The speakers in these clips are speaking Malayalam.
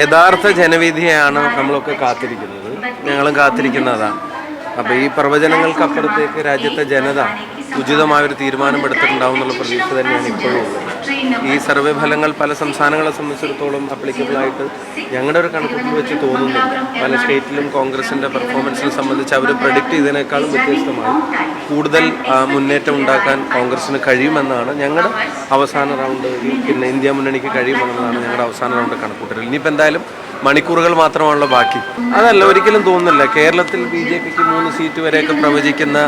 യഥാർത്ഥ ജനവിധിയാണ് നമ്മളൊക്കെ കാത്തിരിക്കുന്നത്. ഞങ്ങളും കാത്തിരിക്കുന്നതാണ് അപ്പോൾ ഈ പ്രവചനങ്ങൾക്കപ്പുറത്തേക്ക് രാജ്യത്തെ ജനത ഉചിതമായൊരു തീരുമാനമെടുത്തിട്ടുണ്ടാവും എന്നുള്ള പ്രതീക്ഷ തന്നെയാണ് ഇപ്പോഴും ഉള്ളത്. ഈ സർവേ ഫലങ്ങൾ പല സംസ്ഥാനങ്ങളെ സംബന്ധിച്ചിടത്തോളം അപ്ലിക്കബിൾ ആയിട്ട് ഞങ്ങളുടെ ഒരു കണക്കുകൾ വെച്ച് തോന്നുന്നില്ല. പല സ്റ്റേറ്റിലും കോൺഗ്രസിന്റെ പെർഫോമൻസിനെ സംബന്ധിച്ച് അവർ പ്രഡിക്റ്റ് ചെയ്തതിനേക്കാളും വ്യത്യസ്തമായി. കൂടുതൽ മുന്നേറ്റം ഉണ്ടാക്കാൻ കോൺഗ്രസിന് കഴിയുമെന്നാണ് ഞങ്ങളുടെ അവസാന റൗണ്ട് പിന്നെ ഇന്ത്യ മുന്നണിക്ക് കഴിയുമെന്നതാണ് ഞങ്ങളുടെ അവസാന റൗണ്ട് കണക്കൂട്ടൽ. ഇനിയിപ്പോൾ എന്തായാലും മണിക്കൂറുകൾ മാത്രമാണല്ലോ ബാക്കി. അതല്ല ഒരിക്കലും തോന്നുന്നില്ല. കേരളത്തിൽ ബി ജെ പിക്ക് മൂന്ന് സീറ്റ് വരെയൊക്കെ പ്രവചിക്കുന്ന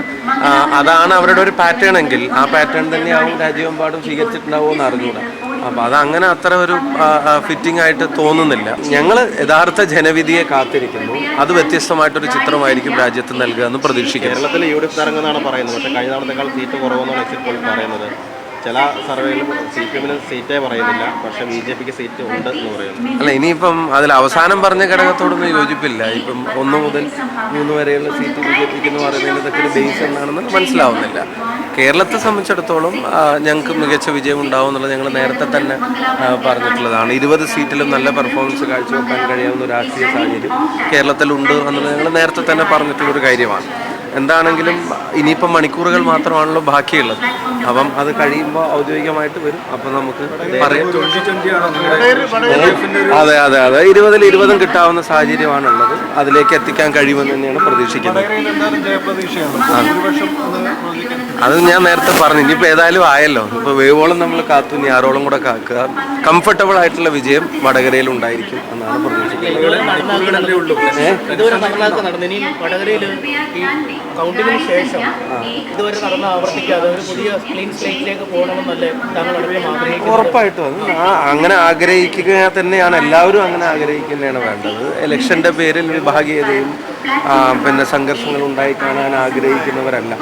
അതാണ് അവരുടെ ഒരു പാറ്റേൺ എങ്കിൽ ആ പാറ്റേൺ തന്നെയാവും രാജ്യമെമ്പാടും സ്വീകരിച്ചിട്ടുണ്ടാവുമോ എന്ന് അപ്പൊ അത് അങ്ങനെ അത്ര ഒരു ഫിറ്റിംഗ് ആയിട്ട് തോന്നുന്നില്ല. ഞങ്ങൾ യഥാർത്ഥ ജനവിധിയെ കാത്തിരിക്കുന്നു. അത് വ്യത്യസ്തമായിട്ടൊരു ചിത്രമായിരിക്കും രാജ്യത്ത് നൽകുക എന്ന് പ്രതീക്ഷിക്കുന്നു. കേരളത്തിൽ യു ഡി എഫ് പറയുന്നത്. പക്ഷേ കഴിഞ്ഞ തവണത്തെക്കാൾ സീറ്റ് കുറവെന്നാണ് എക്സിറ്റ് പോൾ പറയുന്നത്. ചില സർവേയിലും സി പി എമ്മിന് സീറ്റേ പറയുന്നില്ല. പക്ഷെ ബി ജെ പിക്ക് സീറ്റ് ഉണ്ട് എന്ന് പറയുന്നു. അല്ല ഇനിയിപ്പം അതിൽ അവസാനം പറഞ്ഞ ഘടകത്തോടൊന്നും യോജിപ്പില്ല. ഇപ്പം ഒന്ന് മുതൽ മൂന്ന് വരെയുള്ള സീറ്റ് ബി ജെ പിക്ക് എന്ന് പറയുന്നതിന് ഇതൊക്കെ ഒരു ബേസ് എന്നാണെന്ന് മനസ്സിലാവുന്നില്ല. കേരളത്തെ സംബന്ധിച്ചിടത്തോളം ഞങ്ങൾക്ക് മികച്ച വിജയം ഉണ്ടാവും എന്നുള്ളത് ഞങ്ങൾ നേരത്തെ തന്നെ പറഞ്ഞിട്ടുള്ളതാണ്. ഇരുപത് സീറ്റിലും നല്ല പെർഫോമൻസ് കാഴ്ചവെക്കാൻ കഴിയാവുന്ന രാഷ്ട്രീയ സാഹചര്യം കേരളത്തിലുണ്ട് എന്നുള്ളത് ഞങ്ങൾ നേരത്തെ തന്നെ പറഞ്ഞിട്ടുള്ളൊരു കാര്യമാണ്. എന്താണെങ്കിലും ഇനിയിപ്പം മണിക്കൂറുകൾ മാത്രമാണല്ലോ ബാക്കിയുള്ളത്. അപ്പം അത് കഴിയുമ്പോൾ ഔദ്യോഗികമായിട്ട് വരും. അപ്പം നമുക്ക് പറയാം. അതെ അതെ അതെ. ഇരുപതിൽ ഇരുപതും കിട്ടാവുന്ന സാഹചര്യമാണുള്ളത്. അതിലേക്ക് എത്തിക്കാൻ കഴിയുമെന്ന് തന്നെയാണ് പ്രതീക്ഷിക്കുന്നത്. അത് ഞാൻ നേരത്തെ പറഞ്ഞു. ഇനിയിപ്പോൾ ഏതായാലും ആയല്ലോ. ഇപ്പോൾ വേവോളം നമ്മൾ കാത്തു. ആറോളം കൂടെ കാക്കുക. കംഫർട്ടബിൾ ആയിട്ടുള്ള വിജയം വടകരയിൽ ഉണ്ടായിരിക്കും എന്നാണ് പ്രതീക്ഷിക്കുന്നത്. ഇതുവരെ നടന്നാക്ക നടന്നു. ഇനി വടകരയിൽ ഈ കൗണ്ടിങ്ങിന് ശേഷം ഇതുവരെ നടന്ന ആവർത്തിക്കാതെ ഒരു പുതിയ ക്ലീൻ സ്ലേറ്റിലേക്ക് പോകണമെന്നല്ലേ താങ്കൾ അടുത്തും ആഗ്രഹിക്കുന്നത് ഉറപ്പായിട്ടും. അങ്ങനെ ആഗ്രഹിക്കുക തന്നെയാണ്. എല്ലാവരും അങ്ങനെ ആഗ്രഹിക്കുന്നതാണ് വേണ്ടത്. ഇലക്ഷന്റെ പേരിൽ വിഭാഗീയതയും പിന്നെ സംഘർഷങ്ങൾ ഉണ്ടായി കാണാൻ ആഗ്രഹിക്കുന്നവരല്ല.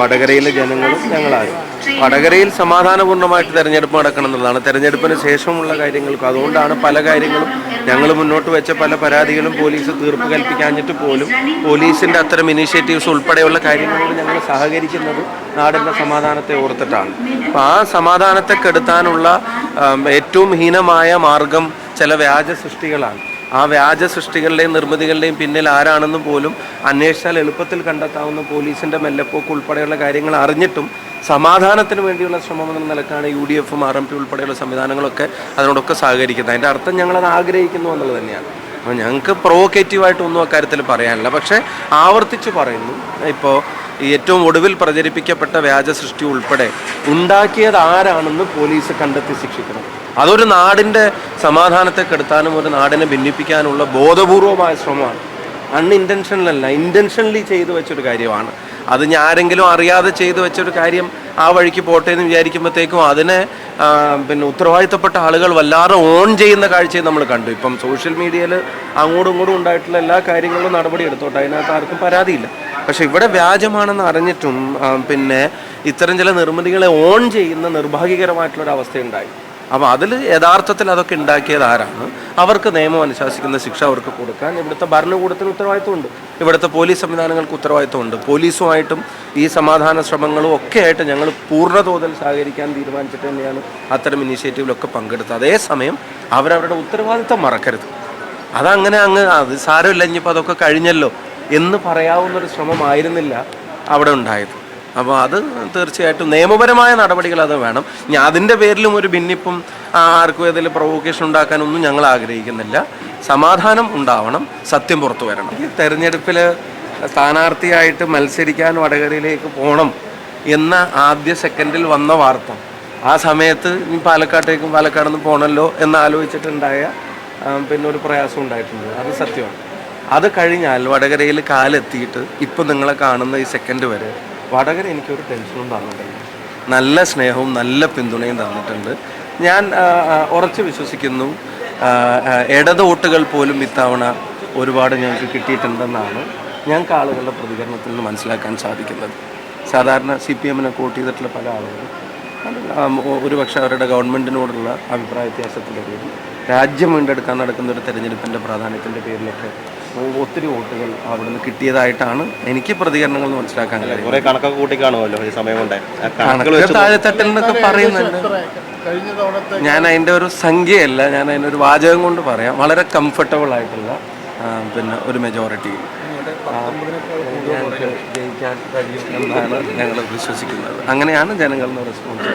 വടകരയിലെ ജനങ്ങളും ഞങ്ങളാരും. വടകരയിൽ സമാധാനപൂർണമായിട്ട് തെരഞ്ഞെടുപ്പ് നടക്കണം എന്നുള്ളതാണ്. തെരഞ്ഞെടുപ്പിന് ശേഷമുള്ള കാര്യങ്ങൾക്കും അതുകൊണ്ടാണ് പല കാര്യങ്ങളും ഞങ്ങൾ മുന്നോട്ട് വെച്ച പല പരാതികളും പോലീസ് തീർപ്പ് കൽപ്പിക്കാഞ്ഞിട്ട് പോലും പോലീസിന്റെ അത്തരം ഇനീഷ്യേറ്റീവ്സ് ഉൾപ്പെടെയുള്ള കാര്യങ്ങളോട് ഞങ്ങൾ സഹകരിക്കുന്നത് നാടിന്റെ സമാധാനത്തെ ഓർത്തിട്ടാണ്. അപ്പോൾ ആ സമാധാനത്തെ കെടുത്താനുള്ള ഏറ്റവും ഹീനമായ മാർഗം ചില വ്യാജ സൃഷ്ടികളാണ്. ആ വ്യാജ സൃഷ്ടികളുടെയും നിർമ്മിതികളുടെയും പിന്നിൽ ആരാണെന്ന് പോലും അന്വേഷിച്ചാൽ എളുപ്പത്തിൽ കണ്ടെത്താവുന്ന പോലീസിന്റെ മെല്ലപ്പോക്ക് ഉൾപ്പെടെയുള്ള കാര്യങ്ങൾ അറിഞ്ഞിട്ടും സമാധാനത്തിന് വേണ്ടിയുള്ള ശ്രമം എന്ന നിലക്കാണ് യു ഡി എഫും ആർ എം പി ഉൾപ്പെടെയുള്ള സംവിധാനങ്ങളൊക്കെ അതിനോടൊക്കെ സഹകരിക്കുന്നത്. അതിന്റെ അർത്ഥം ഞങ്ങളത് ആഗ്രഹിക്കുന്നു എന്നുള്ളത് തന്നെയാണ്. അപ്പോൾ ഞങ്ങൾക്ക് പ്രൊവോക്കേറ്റീവായിട്ടൊന്നും അക്കാര്യത്തിൽ പറയാനില്ല. പക്ഷേ ആവർത്തിച്ച് പറയുന്നു. ഇപ്പോൾ ഏറ്റവും ഒടുവിൽ പ്രചരിപ്പിക്കപ്പെട്ട വ്യാജ സൃഷ്ടി ഉൾപ്പെടെ ഉണ്ടാക്കിയത് ആരാണെന്ന് പോലീസ് കണ്ടെത്തി ശിക്ഷിക്കണം. അതൊരു നാടിന്റെ സമാധാനത്തെ കെടുത്താനും ഒരു നാടിനെ ഭിന്നിപ്പിക്കാനുള്ള ബോധപൂർവമായ ശ്രമമാണ്. അൺഇന്റൻഷണൽ അല്ല ഇന്റൻഷനലി ചെയ്തു വെച്ചൊരു കാര്യമാണ്. അത് ഞാൻ ആരെങ്കിലും അറിയാതെ ചെയ്തു വെച്ചൊരു കാര്യം ആ വഴിക്ക് പോട്ടെ എന്ന് വിചാരിക്കുമ്പോഴത്തേക്കും അതിനെ പിന്നെ ഉത്തരവാദിത്തപ്പെട്ട ആളുകൾ വല്ലാതെ ഓൺ ചെയ്യുന്ന കാഴ്ചയും നമ്മൾ കണ്ടു. ഇപ്പം സോഷ്യൽ മീഡിയയിൽ അങ്ങോട്ടും ഇങ്ങോട്ടും ഉണ്ടായിട്ടുള്ള എല്ലാ കാര്യങ്ങളും നടപടി എടുത്തോട്ടെ അതിനകത്ത് ആർക്കും പരാതിയില്ല. പക്ഷെ ഇവിടെ വ്യാജമാണെന്ന് അറിഞ്ഞിട്ടും പിന്നെ ഇത്തരം ചില നിർമ്മിതികളെ ഓൺ ചെയ്യുന്ന നിർഭാഗ്യകരമായിട്ടുള്ളൊരു അവസ്ഥയുണ്ടായി. അപ്പോൾ അതിൽ യഥാർത്ഥത്തിൽ അതൊക്കെ ഉണ്ടാക്കിയത് ആരാണ്? അവർക്ക് നിയമം അനുശാസിക്കുന്ന ശിക്ഷ അവർക്ക് കൊടുക്കാൻ ഇവിടുത്തെ ഭരണകൂടത്തിന് ഉത്തരവാദിത്വമുണ്ട്. ഇവിടുത്തെ പോലീസ് സംവിധാനങ്ങൾക്ക് ഉത്തരവാദിത്വമുണ്ട്. പോലീസുമായിട്ടും ഈ സമാധാന ശ്രമങ്ങളും ഒക്കെ ആയിട്ട് ഞങ്ങൾ പൂർണതോതിൽ സഹകരിക്കാൻ തീരുമാനിച്ചിട്ട് തന്നെയാണ് അത്തരം ഇനീഷ്യേറ്റീവിലൊക്കെ പങ്കെടുത്തത്. അതേസമയം അവരവരുടെ ഉത്തരവാദിത്വം മറക്കരുത്. അതങ്ങനെ അങ്ങ് അത് സാരമില്ല ഇനിയിപ്പോൾ അതൊക്കെ കഴിഞ്ഞല്ലോ എന്ന് പറയാവുന്നൊരു ശ്രമമായിരുന്നില്ല അവിടെ ഉണ്ടായത്. അപ്പോൾ അത് തീർച്ചയായിട്ടും നിയമപരമായ നടപടികൾ അത് വേണം. ഇനി അതിന്റെ പേരിലും ഒരു ഭിന്നിപ്പും ആർക്കും ഇതിൽ പ്രൊവോക്കേഷൻ ഉണ്ടാക്കാനൊന്നും ഞങ്ങൾ ആഗ്രഹിക്കുന്നില്ല. സമാധാനം ഉണ്ടാവണം സത്യം പുറത്തു വരണം. ഈ തെരഞ്ഞെടുപ്പിൽ സ്ഥാനാർത്ഥിയായിട്ട് മത്സരിക്കാൻ വടകരയിലേക്ക് പോകണം എന്ന ആദ്യ സെക്കൻഡിൽ വന്ന വാർത്ത. ആ സമയത്ത് പാലക്കാട്ടേക്കും പാലക്കാട് നിന്ന് പോകണമല്ലോ എന്ന് ആലോചിച്ചിട്ടുണ്ടായ പിന്നെ ഒരു പ്രയാസം ഉണ്ടായിട്ടുണ്ട്. അത് സത്യമാണ്. അത് കഴിഞ്ഞാൽ വടകരയിൽ കാലെത്തിയിട്ട് ഇപ്പം നിങ്ങളെ കാണുന്ന ഈ സെക്കൻഡ് വരെ വടകര എനിക്കൊരു ടെൻഷനും തന്നിട്ടില്ല. നല്ല സ്നേഹവും നല്ല പിന്തുണയും തന്നിട്ടുണ്ട്. ഞാൻ ഉറച്ചു വിശ്വസിക്കുന്നു. ഇടത് വോട്ടുകൾ പോലും ഇത്തവണ ഒരുപാട് ഞങ്ങൾക്ക് കിട്ടിയിട്ടുണ്ടെന്നാണ് ഞങ്ങൾക്ക് ആളുകളുടെ പ്രതികരണത്തിൽ നിന്ന് മനസ്സിലാക്കാൻ സാധിക്കുന്നത്. സാധാരണ സി പി എമ്മിനെ വോട്ട് ചെയ്തിട്ടുള്ള പല ആളുകളും ഒരുപക്ഷെ അവരുടെ ഗവൺമെന്റിനോടുള്ള അഭിപ്രായ വ്യത്യാസത്തിന്റെ പേരിൽ രാജ്യം വീണ്ടെടുക്കാൻ നടക്കുന്ന ഒരു തെരഞ്ഞെടുപ്പിന്റെ പ്രാധാന്യത്തിന്റെ പേരിലൊക്കെ ഒത്തിരി വോട്ടുകൾ അവിടുന്ന് കിട്ടിയതായിട്ടാണ് എനിക്ക് പ്രതികരണങ്ങൾ മനസ്സിലാക്കാൻ കഴിയും കുറെ കണക്കൊക്കെ കൂട്ടി കാണുമല്ലോ ഈ സമയം കൊണ്ട്. താഴെത്തട്ടിൽ നിന്നൊക്കെ പറയുന്നുണ്ട്. കഴിഞ്ഞ തവണത്തെ ഞാൻ അതിന്റെ ഒരു സംഖ്യയല്ല ഞാൻ അതിന്റെ ഒരു വാചകം കൊണ്ട് പറയാം. വളരെ കംഫർട്ടബിൾ ആയിട്ടുള്ള പിന്നെ ഒരു മെജോറിറ്റി ജയിക്കാൻ കഴിയും എന്നാണ് ഞങ്ങൾ വിശ്വസിക്കുന്നത്. അങ്ങനെയാണ് ജനങ്ങളുടെ റെസ്പോൺസ്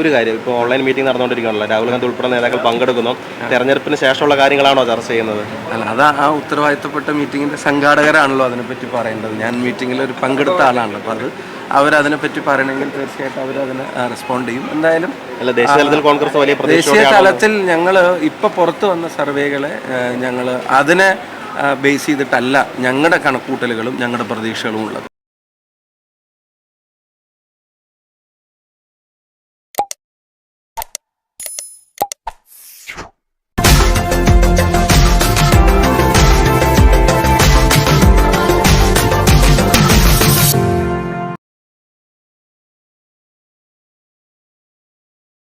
ഒരു കാര്യം ഇപ്പോൾ ഓൺലൈൻ മീറ്റിംഗ് നടന്നുകൊണ്ടിരിക്കുകയാണല്ലോ. രാഹുൽ ഗാന്ധി ഉൾപ്പെടെ നേതാക്കൾ പങ്കെടുക്കുന്നു. തെരഞ്ഞെടുപ്പിന് ശേഷമുള്ള കാര്യങ്ങളാണോ ചർച്ച ചെയ്യുന്നത്? അല്ല അത് ആ ഉത്തരവാദിത്തപ്പെട്ട മീറ്റിങ്ങിന്റെ സംഘാടകരാണല്ലോ അതിനെപ്പറ്റി പറയേണ്ടത്. ഞാൻ മീറ്റിങ്ങിൽ ഒരു പങ്കെടുത്ത ആളാണല്ലോ അപ്പോൾ അത് അവരതിനെപ്പറ്റി പറയണമെങ്കിൽ തീർച്ചയായിട്ടും അവരതിന് റെസ്പോണ്ട് ചെയ്യും. എന്തായാലും അല്ല ദേശീയതലത്തിൽ കോൺഗ്രസ് വലിയ ദേശീയ തലത്തിൽ ഞങ്ങൾ ഇപ്പോൾ പുറത്തു വന്ന സർവേകളെ ഞങ്ങൾ അതിനെ ബേസ് ചെയ്തിട്ടല്ല ഞങ്ങളുടെ കണക്കൂട്ടലുകളും ഞങ്ങളുടെ പ്രതീക്ഷകളും ഉള്ളത്.